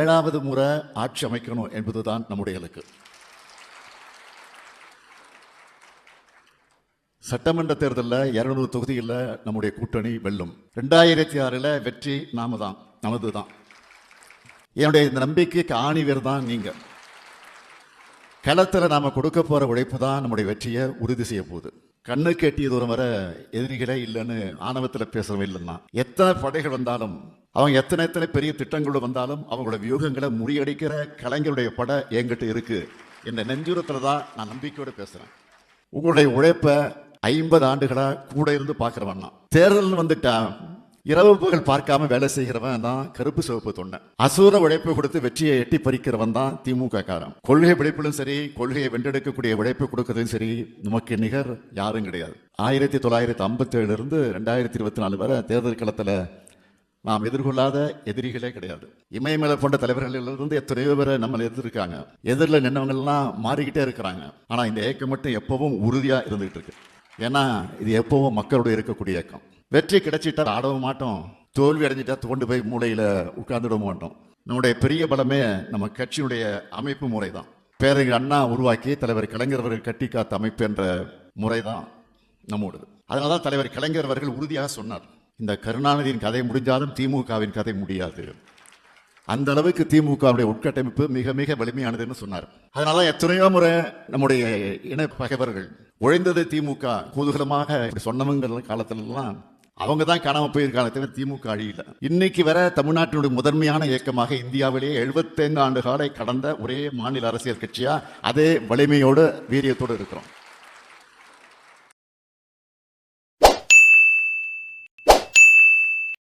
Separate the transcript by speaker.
Speaker 1: ஏழாவது முறை ஆட்சி அமைக்கணும் என்பதுதான் நம்முடைய இலக்கு. சட்டமன்ற தேர்தலில் இருநூறு தொகுதியில் நம்முடைய கூட்டணி வெல்லும். ரெண்டாயிரத்தி ஆறில் வெற்றி நாம தான் நமது தான் என்னுடைய இந்த நம்பிக்கைக்கு ஆணிவர் தான் நீங்கள் களத்தில் நாம் கொடுக்க போகிற உழைப்பு தான் நம்முடைய வெற்றியை உறுதி செய்ய போகுது. கண்ணுக்கு எட்டிய தூரம் வர எதிரிகளே இல்லைன்னு ஆணவத்தில் பேசவே இல்லைன்னா எத்தனை படைகள் வந்தாலும் அவங்க எத்தனை எத்தனை பெரிய திட்டங்கள் வந்தாலும் அவங்களோட வியூகங்களை முறியடிக்கிற கலைஞருடைய படம் என்கிட்ட இருக்குது இந்த நெஞ்சுரத்தில் தான் நான் நம்பிக்கையோடு பேசுகிறேன் உங்களுடைய உழைப்பை ஐம்பது ஆண்டுகளாக கூட இருந்து பார்க்குறவன் தான் தேர்தல் வந்துட்டா இரவு பகல் பார்க்காம வேலை செய்கிறவன் தான் கருப்பு சிவப்பு தொண்டன் அசூர உழைப்பை கொடுத்து வெற்றியை எட்டி பறிக்கிறவன் தான் திமுக காரன். கொள்கை பிடிப்பிலும் சரி கொள்கையை வென்றெடுக்கக்கூடிய உழைப்பை கொடுக்கறதும் சரி நமக்கு நிகர் யாரும் கிடையாது. ஆயிரத்தி தொள்ளாயிரத்தி ஐம்பத்தி ஏழுல இருந்து ரெண்டாயிரத்தி இருபத்தி நாலு வரை தேர்தல் களத்துல நாம் எதிர்கொள்ளாத எதிரிகளே கிடையாது. இமயமலை போன்ற தலைவர்களிலிருந்து எத்தனையோ பேரை நம்மளை எதிர்க்காங்க எதிரில் நின்னவங்கள்லாம் மாறிக்கிட்டே இருக்கிறாங்க. ஆனால் இந்த இயக்கம் மட்டும் எப்பவும் உறுதியாக இருந்துகிட்டு இருக்கு. ஏன்னா இது எப்பவும் மக்களுடைய இருக்கக்கூடிய இயக்கம். வெற்றி கிடைச்சிட்டா ஆடவும் மாட்டோம். தோல்வி அடைஞ்சிட்டா தோண்டு போய் மூளையில் உட்கார்ந்துட மாட்டோம். நம்முடைய பெரிய பலமே நம்ம கட்சியுடைய அமைப்பு முறை தான் பேரறிஞர் அண்ணா உருவாக்கி தலைவர் கலைஞர் அவர்கள் கட்டி காத்த அமைப்பு என்ற முறை தான் நம்மோடது. அதனால தான் தலைவர் கலைஞர் அவர்கள் உறுதியாக சொன்னார். இந்த கருணாநிதியின் கதை முடிஞ்சாலும் திமுகவின் கதை முடியாது. அந்த அளவுக்கு திமுகவுடைய உட்கட்டமைப்பு மிக மிக வலிமையானதுன்னு சொன்னார். அதனால எத்தனையோ முறை நம்முடைய இன பகைவர்கள் உழைந்தது திமுக கூதுகலமாக இப்படி சொன்னவங்க காலத்திலலாம் அவங்க தான் காணாம போயிருக்காங்க தவிர திமுக அழியில. இன்னைக்கு வர தமிழ்நாட்டினுடைய முதன்மையான இயக்கமாக இந்தியாவிலேயே 75 ஆண்டு காலை கடந்த ஒரே மாநில அரசியல் கட்சியா அதே வலிமையோடு வீரியத்தோடு இருக்கிறோம்.